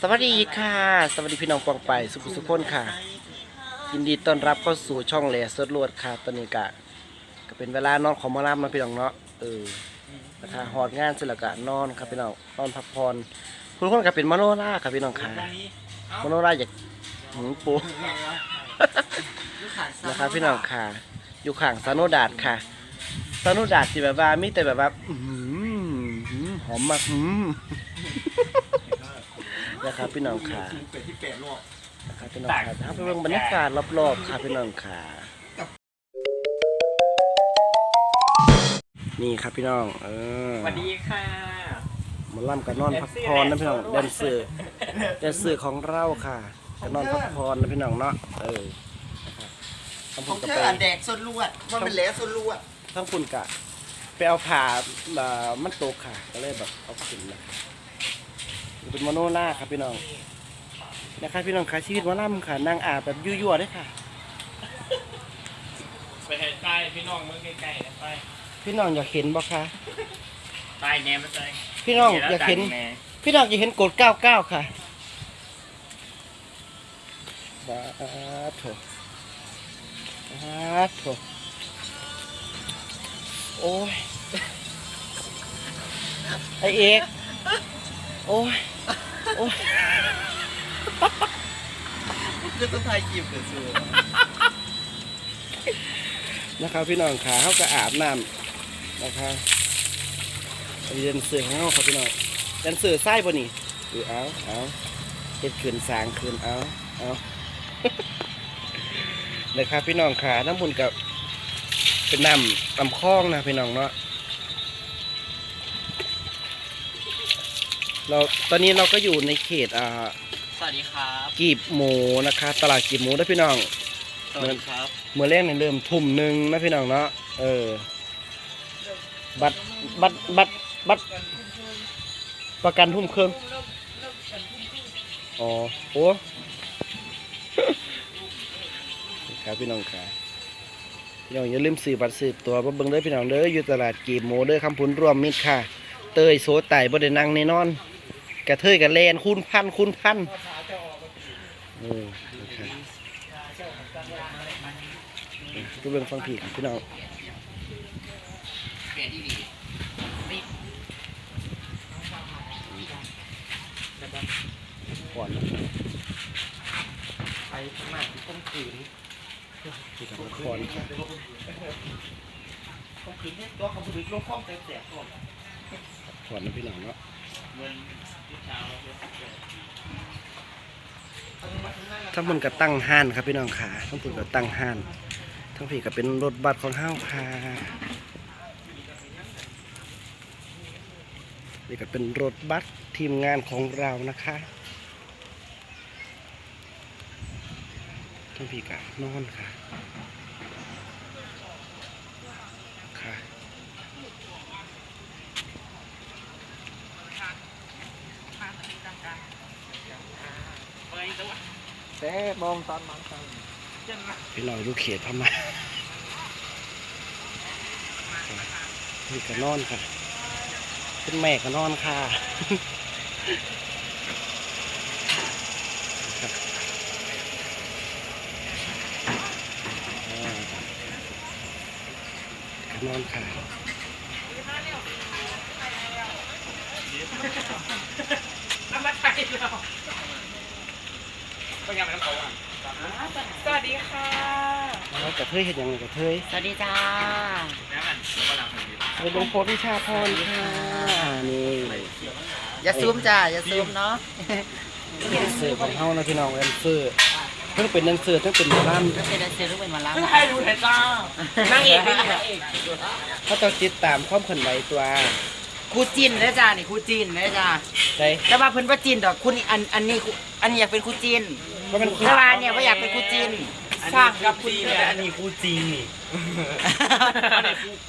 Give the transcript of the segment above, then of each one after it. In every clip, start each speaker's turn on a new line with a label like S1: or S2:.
S1: สวัสดีค่ะ สวัสดีพี่น้องปองไปสุขุสุขคนค่ะ ยินดีต้อนรับเข้าสู่ช่องแหล่สดลวดค่ะตอนนี้กะก็เป็นเวลานอนของหมอลำนะพี่น้องเนาะเออนะคะหอดงานเสร็จแล้วก็นอนครับพี่น้องนอนพักผ่อนคุณคนก็เป็นมโนราครับพี่น้องค่ะมโนราอยากหงปูนะครับพี่น้องค่ะ อยู่ข้างซาโนดาดค่ะซาโนดาดที่แบบว่ามีแต่แบบว่าหอหอมมากอืม นะครับพี่น้องค่ะ
S2: เป็ดที่เป็ดลวก
S1: นะครับพี่น้องค่ะถ้าไปเบิ่งบรรยากาศรอบๆค่ะพี่น้องค่ะนี่ครับพี่น้อง เออ
S3: สวัสดีค่ะ
S1: หมาล่ำกับนอนพักผ่อนนะพี่น้องแดนเซอร์แดนเซอร์ของเราค่ะกับนอนพักผ่อนนะพี่น้องเนาะ เออนะครับทั้ง
S2: ข
S1: พุ่
S2: อนง
S1: ก็
S2: เธ
S1: ไป
S2: ออันแดกสดลวดมันเป็นแหล่สดลวด
S1: ทั้งพุ่นกะไปเอาผ่าเอ่อมันตกค่ะก็เลยแบบเอาขึ้นนะ เป็นมโนล่าครับพี่น้องนะครับพี่น้องค่ะชีวิตหมาล่ำค่ะนางอาบแบบยั่วๆด้วยค่ะ
S3: ไปให้ใต้พี่น้องเมืองใกล้ๆนะไป
S1: พี่น้องอยากเห็นบ่คะ
S3: ใต้แนมมาใส่
S1: พี่น้องอยากเห็น พี่น้องอยากเห็นกดเก้าเก้าค่ะบาโถบาโถโอ้ยไอเอกโอ้ย โอ้ย
S2: คือต้องถ่ายคลิปเกิดซื้อ
S1: นะครับพี่น้องขาเขาก็อาบน้ำนะครับเรียนเสือของเขาครับพี่น้องเรียนเสือไส้ป่ะนี่หรือเอาเอาเฮ็ดขืนสางขืนเอาเอานะครับพี่น้องขาน้ำบุญกับเป็นน้ำลำคลองนะพี่น้องเนาะ เราตอนนี้เราก็อยู่ในเขตอ่า
S3: สวัสดีครับ
S1: กีบหมูนะคะตลาดกีบหมูนะพี่น้อง
S3: สวัสดีครับ
S1: เมื่อแรกเนี่ยเริ่มทุ่มหนึ่งนะพี่น้องเนาะเออบัตรบัตรบัตรบัตรประกันทุ่มครึ่งอ๋อโอ้ครับพี่น้องค่ะพี่น้องอย่าลืมซื้อบัตรซื้อตัวมาเบิ่งเด้อพี่น้องเด้ออยู่ตลาดกีบหมูเด้อคำพุนรวมมิตรค่ะ เตยโซไต่บ่ได้นั่งแน่นอน กระเทยกระแลนคูณพันคูณพันเออนะครับก็เบิ่องฟังผีครับพี่น้องก่อน
S2: ไปสมัครต้มขืน
S1: ก่อน
S2: ต้มขืนเนี่ยตัวคำพูดลงข้อมแตกๆก่อน
S1: ก่อนนะพี่น้องเนาะ
S3: ทั้
S1: งมันก็ตั้งห้านครับพี่น้องขาทั้งปุ่นก็ตั้งห้าน ทั้งผีก็เป็นรถบัสของห้าวค่ะนี่ก็เป็นรถบัสทีมงานของเรานะคะทั้งผีกะนอนค่ะ
S2: แต่มองตอนมันตอน
S1: พี่น้องอยู่เขตพม่านี่ก็นอนค่ะเป็นแม่ก็นอนค่ะก็นอนค่ะ
S3: น้ำมันไทยเรา เป็นยังไงน้ำเขาอะ
S4: สวัสดีค่ะ
S1: แล้วกระเทยเห็นยังไงกระเทย
S4: สวัสดีจ้า
S3: น้ำมันก็หลังคนเดียว
S1: ไปลงโพธิชาพรค่ะนี่
S4: อย่าซูมจ้าอย่าซูมเนาะ
S1: แดนเซอร์ของเฮานะพี่น้องแดนเซอร์เพิ่งเป็นแดนเซอร์ทั้งเป็นหมอลำ
S4: เป็นดันเซอร์หรือเป็นหมาล้
S3: ไม่ให้ดูเถอะจ้านั่งเอกไม่ใช่เอก
S1: เขาต้องติดตามความเคลื่อนไหวตัว
S4: ครูจินนะจ้านี่ครูจินนะจ้า
S1: ใจ
S4: แต่ว่าเพิ่นว่าจินดอกคุณอันอันนี้ครูอันนี้อยากเป็นครูจิน
S1: ก็เป็น
S4: แต่ว่าเนี่ยว่าอยากเป็นครูจินสร้างกับคุณ
S3: อันนี้กูจริงนี่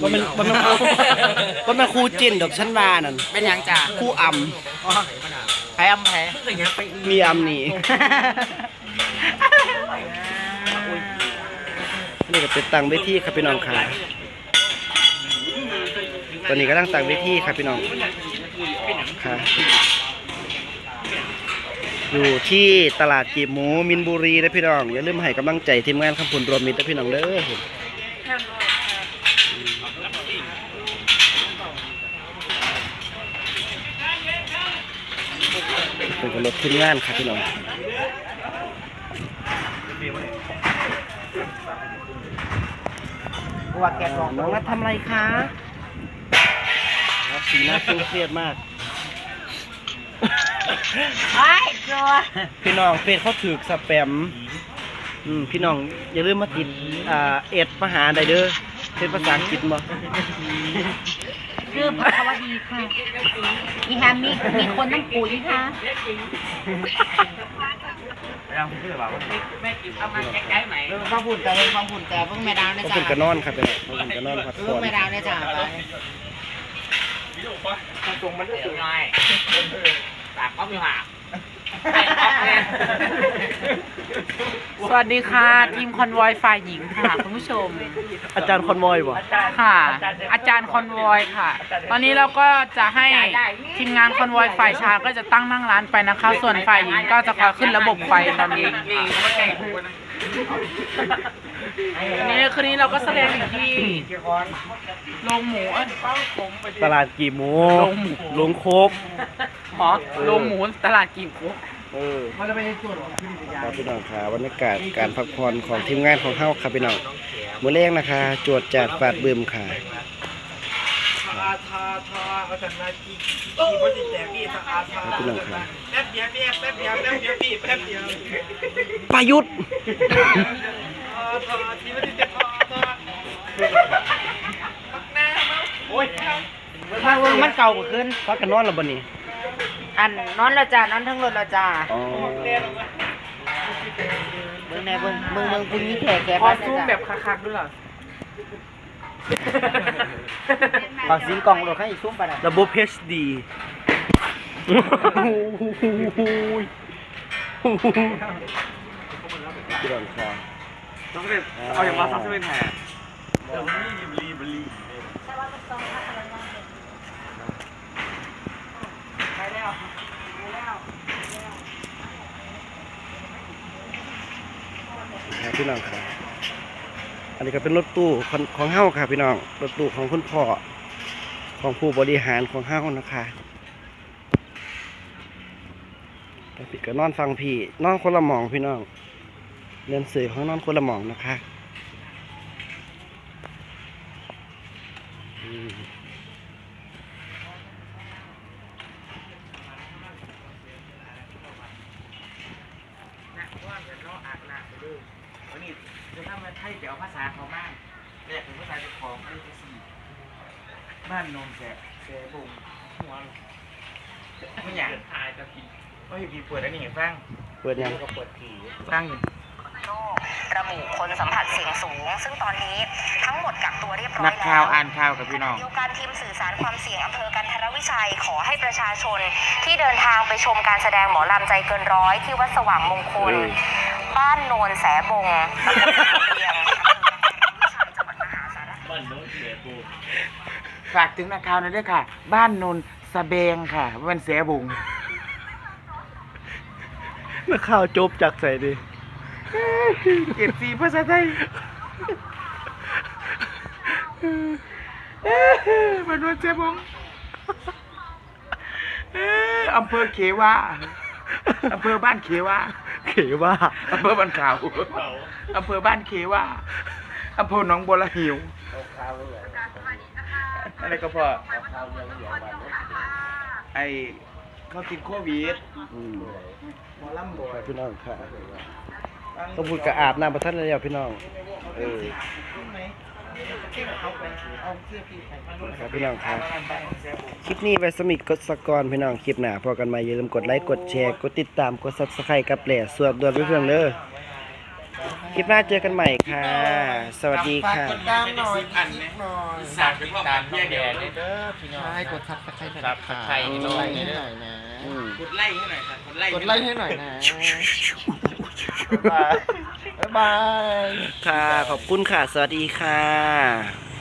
S1: ว่ามันว่ามันว่ามันครูจินดอกชั้นวานั่น
S4: เป็นหยังจ้า
S1: ครูอ่
S4: แพ้อำแพ้ำ
S1: มีอ่ำนี่นี่ก็เป็นตังเวทีครับพี่น้องค่ะตอนนี้ก็ตั้งตังเวทีครับพี่น้องค่ะ อยู่ที่ตลาดกีบหมูมินบุรีนะพี่น้องอย่าลืมให้กำลังใจทีมงานคำพูนรวมมิตรนะพี่น้องเด้อเป็นรถทีมงานครับพี่น้อง
S4: ว่าแกกอง
S1: น้องนัททำอะไรคะสีหน้าเครียดมาก
S4: ไอ้ตัว
S1: พี่น้องเฟซเขาถือสแปมอืมพี่น้องอย่าลืมมาติดอ่าเอ็ดมาหาได้เด้อเป็นภาษาอังกฤษบ่
S5: ชื่อพัทวดีค่ะอีแฮมมีมีคนนั่งปุ๋ยค่ะ
S3: ยังพูดแบบว่า
S4: เรื่องความหุ่นแต่เรื่องความหุ่นแต่เพิ่งแม่ดาวนะ
S1: เขา
S4: จ๊ะ
S1: เป็นกระนอนครับเป็นเขาเป็นกระนอนพัก
S4: เพิ่
S1: ผ่
S4: ง
S1: อน
S4: แม่ดาวนะจ๊ะไป
S3: ตรงมันก็สูง
S2: ปากก็ไม่หมา
S6: สวัสดีค่ะ ทีมคอนวอยฝ่ายหญิงค่ะ คุณผู้ชม
S1: อาจารย์คอนวอยบ่
S6: ค่ะ อาจารย์คอนวอยค่ะ ตอนนี้เราก็จะให้ทีมงานคอนวอยฝ่ายชายก็จะตั้งนั่งร้านไปนะคะ ส่วนฝ่ายหญิงก็จะคอยขึ้นระบบไฟตอนนี้อันนี้คืนนี้เราก็แสดงอยู่ที่โรงหมูเอ้ย
S1: ตลาดกี่หมู
S6: โรงหมู
S1: ลงโคบ
S6: หมอโรงหมูตลาดกิ่งคุก
S1: เออครับพี่น้องค่ะบรรยากาศการพักผ่อนของทีมงานของเฮาครับพี่น้องมื้อแรกนะคะ จวดจัดฟาดบึมค่ะ
S2: อาทาทาเอาแต่นาทีกี่พอจิแตกพี่อาทา
S1: ครับพี่น้องค่ะ
S2: แป๊บเดียวพี่แป๊บเดียวแป๊บเดียวพี่แป๊บเดียว
S1: ประยุทธ์
S2: อาทาทีพอจิแตกอาทาโอ้ย
S4: ถ้าเบิ่งมันเก่ากว่าขึ้น
S1: พักกันนอนแล้วบ่นี่
S4: อันนอนและจ้านอนทั้งรถและจ้า
S1: อ๋อ
S4: เบิ่งในเบิ่งเบิ่งเบิ่งคุณนี่แขกแขก
S6: พอ
S4: บ้าน
S6: ซูม
S4: นะ
S6: แบ
S4: จ๊ะ
S6: บคักๆด้วยเหรอ
S4: ฝากซิงกล่องรถให้อีกซุ้มไปนะ
S1: ระบบ HD พี่น้องค่ะ
S3: ต้องเป็นเอาอย่างมาซักเป็นแห่
S1: ครับพี่น้องครับ อันนี้ก็เป็นรถตู้ของของเฮ้าค่ะพี่น้องรถตู้ของคุณพ่อของผู้บริหารของเฮ้านะคะแต่พี่ก็นอนฟังพี่นอนคนละหมองพี่น้องเรียนสื่อของนอนคนละหมองนะคะอืม
S4: วันนี้จะทำมาไทยเดี๋ยวภาษาเขามากเรียกเป็นภาษาเจ้าของคือภาษา บ้านโนนแสบแสบุงหัวไม่อยากทายจะผิดก็อยู่พี่เปิดอันนี้ให้ฟัง
S1: เปิดยัง
S4: ก็เปิดผีฟังอยู่
S5: ระบุคนสัมผัสเสี่ยงสูง ซึ่งตอนนี้ทั้งหมดกักตัวเรียบร้อย
S4: นั
S5: แล้
S4: ก
S5: ว
S4: ข่าวอ่านข่าวกับพี่น้อง
S5: เดียวกันทีมสื่อสารความเสี่ยงอำเภอกันทรวิชัยขอให้ประชาชนที่เดินทางไปชมการแสดงหมอลำใจเกินร้อยที่วัดสว่างมงคล
S1: เออ
S5: บ้านโนนแสบงตำบลเขาเรียง หาสารคาม
S4: ฝากถึงนักข่าวหน่อยด้วยค่ะ บ้านโนนสะเบงค่ะมันเสียบุง
S1: นักข่าวจบจากใส่ดิ
S4: เก็บสีภาษาไทยมันโนนเสียบุงอำเภอเขวาอำเภอบ้านเขวา
S1: เขว่า
S4: อำเภอบ้านขาวอำเภอบ้านเขวาอำเภอหนองบัวละหิว อะไรก็พอไอเขาติดโควิด
S1: อืม
S4: หมอลำบ่อย
S1: พี่น้องค่ะต้องพูดกับอาบน้ำประทันแล้วพี่น้อง เออ
S4: เอาเสื้อพี่ใส่
S1: ครับพี่น้องครับคลิปนี้ไว้สมิกกดสกอนพี่น้องคลิปหน้าพอกันใหมาอย่าลืมกดไลค์กดแชร์กดติดตามกด Subscribe กับแหล่สวดด่วนเพื่อนๆเด้อ คลิปหน้าเจอกันใหม่ค่ะ สวัสดีค่ะ
S4: ฝากกดตามหน่อยคลิปหน่อย
S3: สากเป็นตามเพี้ยเดียว
S4: เด้อพี่น้องให้กดซับสไครต์หน่อย
S3: ครับใครนี่
S4: ก
S3: น้
S4: ด
S3: อ
S4: ไล
S3: ย
S4: ค์ให้หน่อยนะ
S1: อืม
S3: กดไล่ให้หน่อยครับกดไล่
S4: กดไลค์ให้หน่อยนะบ๊ายบาย
S1: ค่ะขอบคุณค่ะ สวัสดีค่ะ